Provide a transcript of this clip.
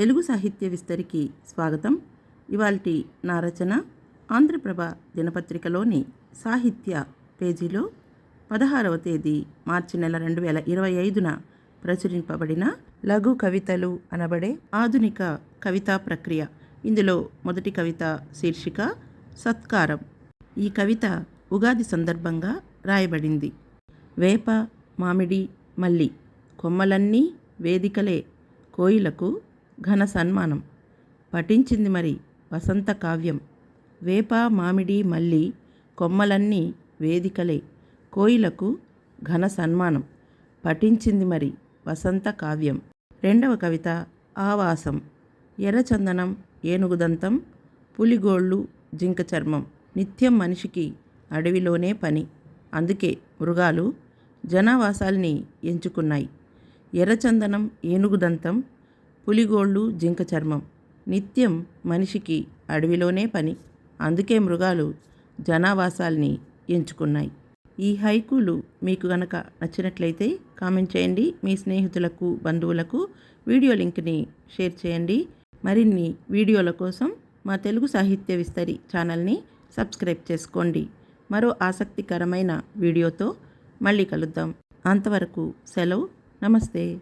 తెలుగు సాహిత్య విస్తరికి స్వాగతం. ఇవాల్టి నా రచన ఆంధ్రప్రభ దినపత్రికలోని సాహిత్య పేజీలో పదహారవ తేదీ మార్చి నెల రెండు వేల ఇరవై ఐదున ప్రచురింపబడిన లఘు కవితలు అనబడే ఆధునిక కవితా ప్రక్రియ. ఇందులో మొదటి కవిత శీర్షిక సత్కారం. ఈ కవిత ఉగాది సందర్భంగా రాయబడింది. వేప మామిడి మల్లి కొమ్మలన్నీ వేదికలే కోయిలకు ఘన సన్మానం. పఠించింది మరి వసంత కావ్యం. వేప మామిడి మల్లి కొమ్మలన్నీ వేదికలే. కోయిలకు ఘన సన్మానం. పఠించింది మరి వసంత కావ్యం. రెండవ కవిత ఆవాసం. ఎర్రచందనం ఏనుగుదంతం పులిగోళ్ళు జింక చర్మం నిత్యం మనిషికి అడవిలోనే పని. అందుకే మృగాలు జనావాసాల్ని ఎంచుకున్నాయి. ఎర్రచందనం ఏనుగుదంతం పులిగోళ్ళు జింక చర్మం. నిత్యం మనిషికి అడవిలోనే పని. అందుకే మృగాలు జనావాసాల్ని ఎంచుకున్నాయి. ఈ హైకులు మీకు గనక నచ్చినట్లయితే కామెంట్ చేయండి. మీ స్నేహితులకు బంధువులకు వీడియో లింక్ని షేర్ చేయండి. మరిన్ని వీడియోల కోసం మా తెలుగు సాహిత్య విస్తరి ఛానల్ని సబ్స్క్రైబ్ చేసుకోండి. మరో ఆసక్తికరమైన వీడియోతో మళ్ళీ కలుద్దాం. అంతవరకు సెలవు. నమస్తే.